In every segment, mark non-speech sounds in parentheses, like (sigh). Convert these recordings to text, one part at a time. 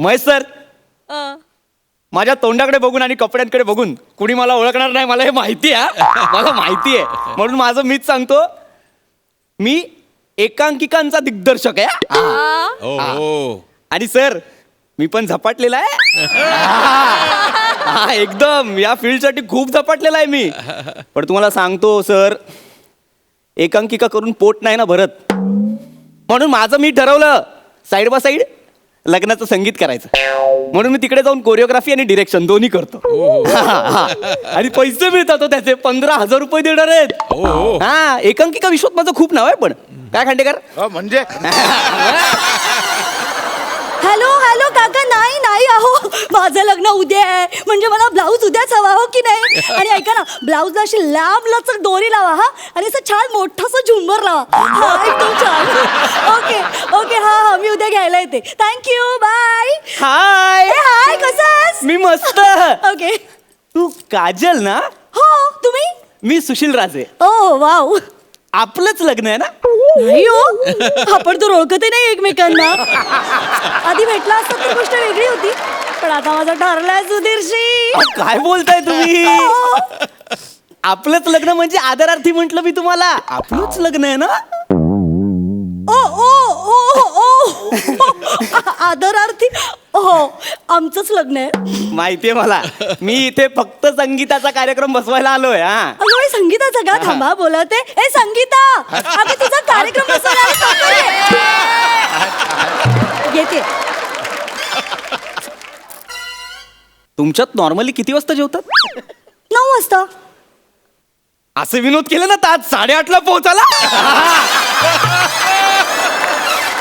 Mahesh sir अं, माझ्या तोंडाकडे बघून आणि कपड्यांकडे बघून कुणी मला ओळखणार नाही मला हे माहिती आहे हा. मला माहिती आहे. म्हणून माझं मीच सांगतो मी एकांकिकांचा दिग्दर्शक आहे हा. आ, हो हो. आणि सर मी पण झपाटलेला आहे. हा, हा, एकदम. या फील्डसाठी खूप झपाटलेला आहे मी. पण तुम्हाला सांगतो सर एकांकिका करून पोट नाही ना भरत. म्हणून माझं मी ठरवलं साईड बाय साईड लग्नाचं संगीत करायचं. म्हणून मी तिकडे जाऊन कोरिओग्राफी आणि डिरेक्शन दोन्ही करतो. हा, हा. आणि पैसे मिळतात हो त्याचे. पंधरा हजार रुपये देणार आहेत. हो, हो. हा एकांकिका विश्वात माझं खूप नाव आहे पण. काय खांडेकर? म्हणजे? (laughs) हॅलो हॅलो काका नाही नाही अहो माझं लग्न उद्या आहे. म्हणजे मला ब्लाऊज उद्याच हवा हो की नाही? आणि (laughs) ऐका ना ब्लाऊजला अशी लांब लचक दोरी लावा हा. आणि असं छान मोठासा झुंबर लावा. हा एकदम छान. ओके ओके हा हा मी उद्या घ्यायला येते. थँक्यू बाय हाय हाय कसं मी मस्त. ओके. तू काजल ना? हो तुम्ही? मी सुशील राजे. Oh wow. आपलंच लग्न आहे ना? नाही हो. (laughs) आपण तर ओळखतही नाही एकमेकांना. आधी भेटला असता तर गोष्ट वेगळी होती पण आता माझं ठरलंय सुधीरशी. अहो, काय बोलताय तुम्ही? (laughs) आपलंच लग्न म्हणजे आदरार्थी म्हंटल मी तुम्हाला. आपलंच लग्न आहे ना? ओ ओ ओ ओ. आदरार्थी हो आमचंच लग्न आहे. माहितीये मला. मी इथे फक्त संगीताचा कार्यक्रम बसवायला आलोय हा. अगं बाई, संगीताचं का? थांबा बोलत आहे ए संगीता! अगं तुझा कार्यक्रम बसवला आहे, लवकर ये. येते. तुमच्यात नॉर्मली किती वाजता जेवतात? नऊ वाजता. असे विनोद केले ना तर आज साडेआठला पोहोचाला?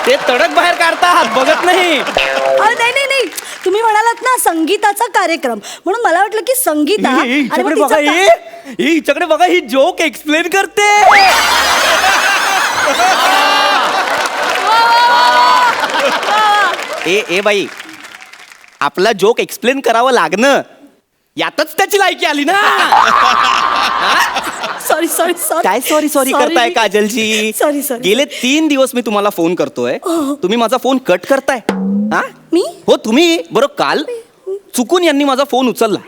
ते तडक बाहेर काढतात बघत नाही. अरे नाही नाही नाही. तुम्ही म्हणालात ना संगीताचा कार्यक्रम. म्हणून मला वाटलं की संगीता ही- ही आणि मग हिच्याकडे तिचा बघा ही का- ही हिच्याकडे बघा ही जोक एक्सप्लेन करते. ए ए बाई. आपला जोक एक्सप्लेन करावं लागणं. यातच त्याची लायकी आली ना. सॉरी सॉरी सॉरी काय सॉरी सॉरी करताय काजलजी? सॉरी सॉरी गेले तीन दिवस मी तुम्हाला फोन करतोय. तुम्ही माझा फोन कट करताय. हा? मी? हो तुम्ही? बरं काल चुकून यांनी माझा फोन उचलला.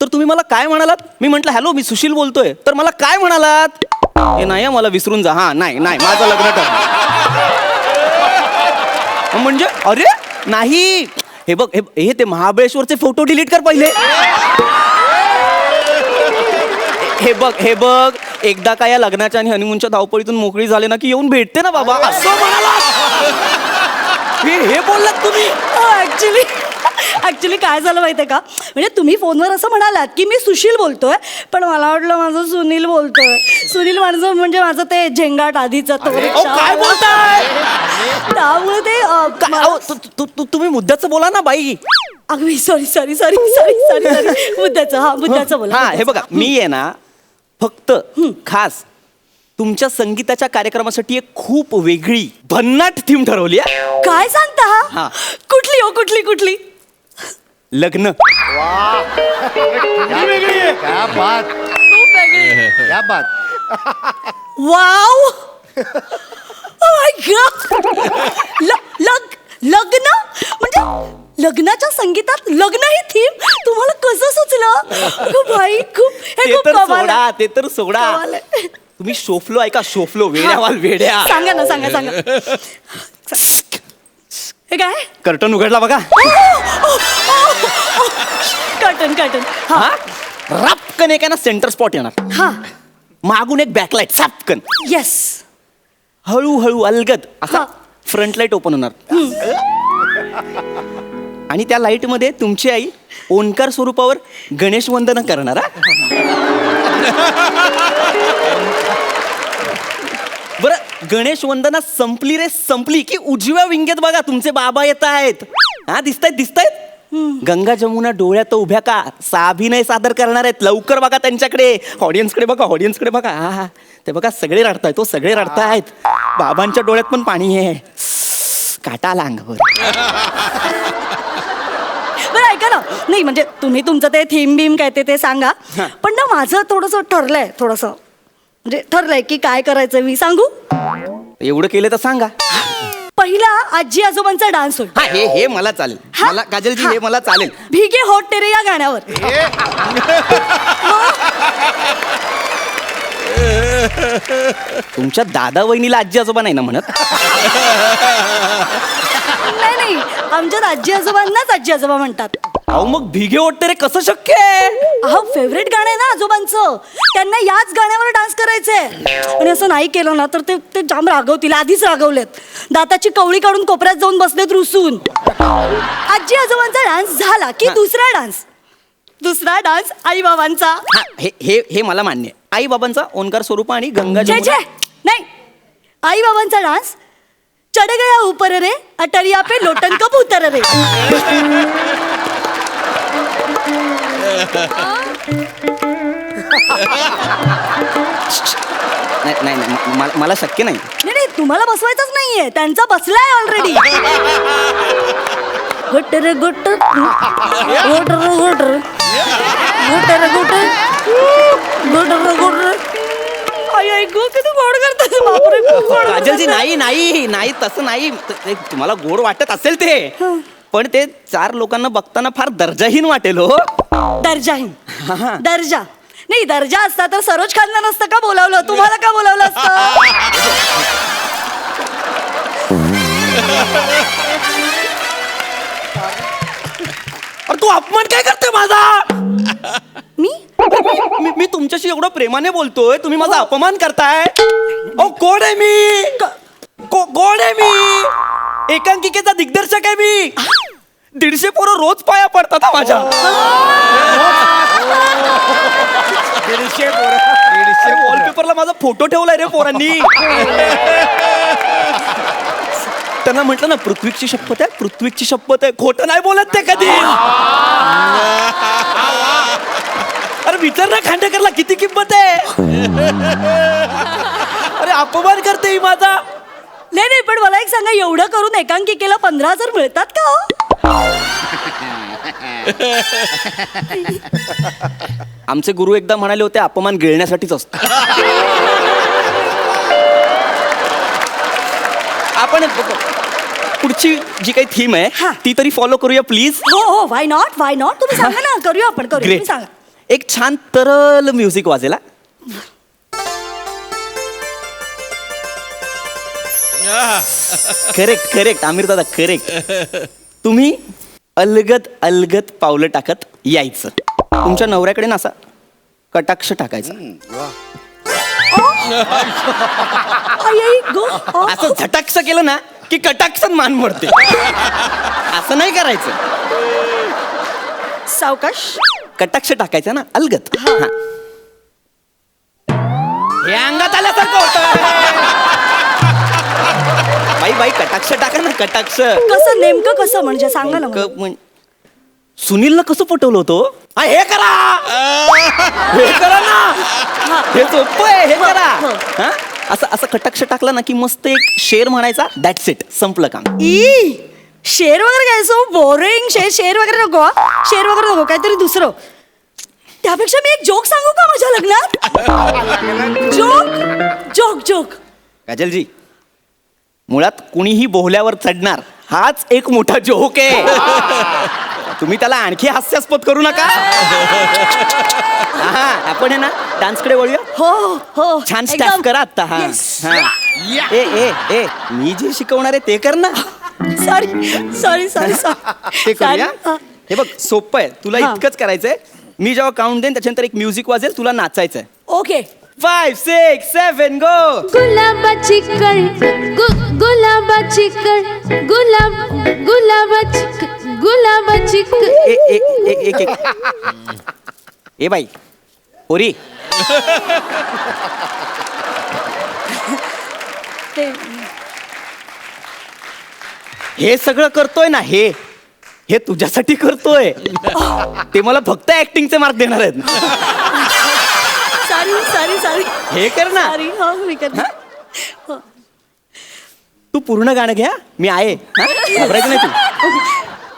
तर तुम्ही मला काय म्हणालात? मी म्हंटल हॅलो मी सुशील बोलतोय. तर मला काय म्हणालात? हे नाही हं, मला विसरून जा. हा नाही नाही माझं लग्न ठरलं म्हणजे अरे नाही. हे बघ हे हे ते महाबळेश्वरचे फोटो डिलीट कर पहिले. हे बघ हे बघ. एकदा का या लग्नाच्या आणि हनीमूनच्या धावपळीतून मोकळी झाले ना की येऊन भेटते ना बाबा. असं म्हणाला हे हे बोललात तुम्ही. ऍक्च्युली ऍक्च्युली काय झालं माहितीये का? म्हणजे तुम्ही फोनवर असं म्हणालात की मी सुशील बोलतोय पण मला वाटलं माझं सुनील बोलतोय. सुनील माझं म्हणजे माझं ते झेंगाट आधीचं तो अहो, काय बोलताय? त्यामुळे ते अं, काय- मला- अहो, तु- तु- तु- तुम्ही मुद्द्याचं बोला ना बाई. अगदी sorry sorry sorry sorry sorry sorry मुद्द्याचं हा मुद्द्याचं बोला हा हे बघा मी आहे ना फक्त खास तुमच्या संगीताच्या कार्यक्रमासाठी एक खूप वेगळी भन्नाट थीम ठरवली आहे. काय सांगता हा. हा. कुठली हो कुठली कुठली? लग्न. क्या बात. क्या बात. वाव. माय गॉड लग लग्न? म्हणजे लग्नाच्या संगीतात लग्न ही थीम तुम्हाला कसं सुचलं? अगं बाई खूप हे ते खूप तर कमाल सोडा आहे. ते तर सोडा. कमाल आहे. तुम्ही शोफलो ऐका शोफलो वेड्यावाल वेड्या. सांगा ना सांगा सांगा. हे काय? कर्टन उघडला बघा. कटन कटन हा. हा? रापकन एक आहे ना सेंटर स्पॉट येणार. हा. मागून एक बॅकलाईट सापकन येस हळूहळू अलगद. असा हा. फ्रंट लाइट ओपन होणार. आणि त्या लाईटमध्ये तुमची आई ओंकार स्वरूपावर गणेश वंदन करणार हा? बरं गणेश वंदना संपली रे संपली की उजव्या विंगेत बघा तुमचे बाबा येत आहेत. हा दिसतायत दिसतायत? गंगा जमुना डोळ्यात उभ्या का? साभिनय सादर करणार आहेत. लवकर बघा त्यांच्याकडे. ऑडियन्सकडे बघा ऑडियन्सकडे बघा. हा हा. ते बघा सगळे रडतायत तो सगळे रडतायत. बाबांच्या डोळ्यात पण पाणी आहे. काटा आला नाही म्हणजे तुम्ही तुमचं ते थीम बीम काय ते ते सांगा. पण ना माझं थोडंसं ठरलंय थोडंसं. म्हणजे ठरलंय की काय करायचं मी सांगू? एवढं केलं तर सांगा. पहिला आजी आजोबांचा डान्स होईल. हा हे हे मला चालेल. हा? मला काजलजी हा. हे मला चालेल. भिगे हॉट टेरे या गाण्यावर. तुमच्या दादा वहिनीला आजी आजोबा नाही ना म्हणत? (laughs) नाही नाही. आमच्यात आजी आजोबांनाच आजी आजोबा म्हणतात. अहो मग भिगे ओटते रे कसं शक्य आहे? अहो फेवरेट गाणं आहे ना आजोबांचं. त्यांना याच गाण्यावर डान्स करायचंय. आणि असं नाही केलं ना तर ते ते जाम रागवतील आधीच रागवलेत. दाताची कवळी काढून कोपऱ्यात जाऊन बसलेत रुसून. आजी आजोबांचा डान्स झाला की. दुसरा डान्स दुसरा डान्स आई बाबांचा हा हे हे हे मला मान्य आहे. आई बाबांचा ओंकार स्वरूप आणि गंगा जमुना- नाही. आई बाबांचा डान्स चढ़ गया ऊपर रे अटरिया पे लोटन कब उतर रे? नाही नाही मला शक्य नाही. नाही नाही तुम्हाला बसवायचंच नाहीये त्यांचा बसलाय ऑलरेडी गोट रे गोट गोट रे गोट रे. गोट रे रे रे. आई आई गो किती गोड करतात बापरे खूप गोड काजलजी. नाही नाही नाही तसं नाही. त- ते तुम्हाला गोड वाटत असेल ते. पण ते चार लोकांना बघताना फार दर्जाहीन वाटेल हो. दर्जाहीन. दर्जा. नाही दर्जा असता तर सरोज खानला नसतं का बोलावलं? तुम्हाला का बोलावलं असतं? (laughs) अरे तू अपमान काय करते माझा? मी? मी मी तुमच्याशी एवढं प्रेमाने बोलतोय तुम्ही माझा अपमान करताय? ओ कोण आहे मी? को- कोण आहे मी? एकांकिकेचा दिग्दर्शक आहे मी. दीडशे पोरं रोज पाया पडतात हा माझ्या. दीडशे पोरं. दीडशे पोरं. वॉलपेपरला माझा फोटो ठेवलाय रे पोरांनी. (laughs) त्यांना म्हटलं ना पृथ्वीची शपथ आहे पृथ्वीची शपथ आहे. खोटं नाही बोलत ते कधी. अरे विचार ना खांडेकरला किती किंमत आहे? अरे अपमान करते ही माझा. नाही नाही पण मला एक सांगा एवढं करून एकांकिकेला पंधरा हजार मिळतात का हो? आमचे गुरु एकदा म्हणाले होते अपमान गिळण्यासाठीच असतो. आपण पुढची जी काही थीम हा. आहे ती तरी फॉलो करूया प्लीज हो हो वाय नॉट वाय नॉट तुम्ही सांगा ना करूया आपण करूया तुम्ही सांगा. एक छान तरल म्युझिक वाजेला करेक्ट करेक्ट आमिर दादा करेक्ट तुम्ही अलगद अलगद पावलं टाकत यायचं. तुमच्या नवऱ्याकडे ना असा कटाक्ष टाकायचा. आई आई गो अ, असं झटाक्ष केलं ना की कटाक्षात मान मोडते. असं नाही करायचं. सावकाश. कटाक्ष टाकायचा ना अलगत हा. हे. अंगात आल्यासारखं होतं बाई बाई कटाक्ष टाका ना कटाक्ष. कसं नेमकं कसं म्हणजे? सांगा ना मला. क- म्हण- सुनीलला कसं पटवलं होतं? हा, हे करा! हे करा ना! हे सोपं आहे हे करा! हो. असं असं कटाक्ष टाकला ना की मस्त एक शेर म्हणायचा दॅट्स इट संपलं काम. ई शेर वगैरे काय? सो बोरिंग शेर शेर वगैरे नको हा. शेर वगैरे नको काहीतरी दुसरं. त्यापेक्षा मी एक जोक सांगू का माझ्या लग्नात? जोक जोक जोक काजलजी मुळात कुणीही बोहल्यावर चढणार हाच एक मोठा जोक आहे. तुम्ही त्याला आणखी हास्यास्पद करू नका. हा आपण आहे ना डान्सकडे वळूया. हो हो. छान एकदम. स्टॅप करा आता हा. Yes. हा. ए ए ए मी जे शिकवणार आहे ते कर ना. सॉरी सॉरी सॉरी ते करूया. हे. बघ सोपं आहे. तुला हा. इतकंच करायचंय. मी जेव्हा काउंट देईन त्याच्यानंतर एक म्युझिक वाजेल तुला नाचायचंय. Okay five six seven go गुलाबाची कळ गु गुलाबाची कळ गुलाब गुलाबाची क- गुलाबाची ए ए ए एक एक. ए बाई. ओरी हे सगळं करतोय ना हे. हे तुझ्यासाठी करतोय. ते मला फक्त ऍक्टिंगचे मार्क देणार आहेत सॉरी सॉरी सॉरी हे कर ना. सॉरी हो मी करते. हो. तू पूर्ण गाणं घ्या मी आहे. हा? घाबरायचं नाही तू.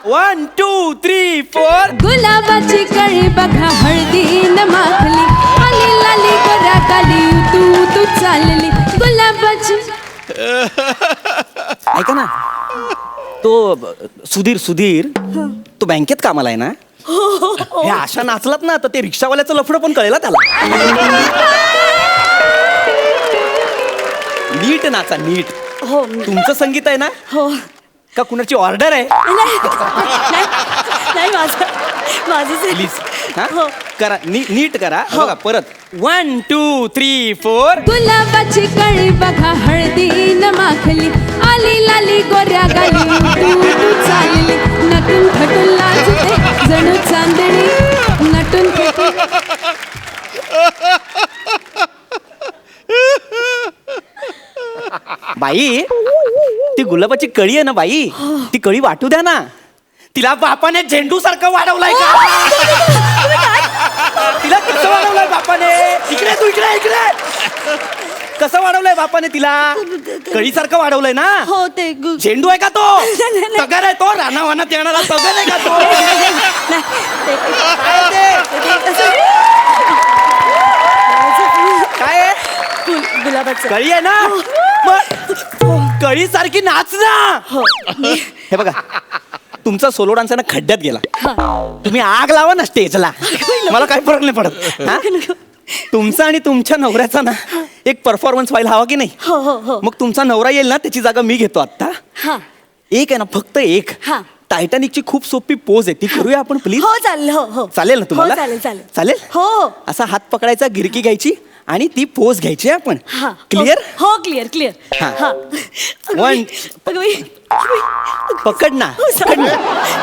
वन टू थ्री फोर गुलाबाची कळी बघा हळदीन माखली. आली लाली गरा काली तू तू चालली. गुलाबाची. (laughs) ऐका ना. तो ब- सुधीर सुधीर तो बँकेत कामाला आहे ना? हे अशा नाचलात ना तर ते रिक्षावाल्याचं लफडं पण कळेल हा त्याला. नीट नाचा नीट. हो. तुमचं संगीत आहे ना? हो. का कुणाची ऑर्डर आहे? नाही नाही नाही माझं. प्लीज हा? हो. करा नी- नीट करा. बघा परत. वन टू थ्री फोर गुलाबाची कळी बघा हळदीन माखली. आली लाली गोऱ्या गाली उठू उठू चालली. नटून थटून लाजते जणू चांदणी. नटून थटून बाई गुलाबाची कळी आहे ना बाई? ती कळी वाटू द्या ना. तिला बापाने झेंडू सारखं वाढवलाय का? तिला कसं वाढवलंय बापाने? इकडे तू इकडे इकडे. कसं वाढवलंय बापाने तिला? कळी सारखं वाढवलंय ना? हो ते गु- झेंडू आहे का तो. (laughs) तगर आहे तो? राणा वानात येणारा तगर आहे का तो? काय आहे ते? ते असं- काय आहे? गुल- गुलाबाचं. कळी आहे ना? मग कळी सारखी नाच ना. हो हे बघा तुमचा सोलो डान्स आहे ना खड्ड्यात गेला. तुम्ही आग लावा ना स्टेजला. मला काही फरक नाही पडत. हा? तुमचा आणि तुमच्या नवऱ्याचा ना एक परफॉर्मन्स व्हायला हवा की नाही? हो हो हो. मग तुमचा नवरा येईल ना त्याची जागा मी घेतो आता हा. एक आहे ना फक्त एक. हा. टायटॅनिकची खूप सोपी पोज आहे. ती करूया आपण प्लीज हो चालेल. हो हो. चालेल ना तुम्हाला? हो चालेल चालेल. चालेल? हो. असा हात पकडायचा गिरकी घ्यायची. आणि ती पोज घ्यायची आहे आपण हा. क्लिअर हो क्लिअर क्लिअर हा. हा. One. पकड ना. पकड ना.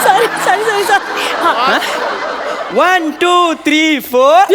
सॉरी सॉरी सॉरी सॉरी हा. One two three four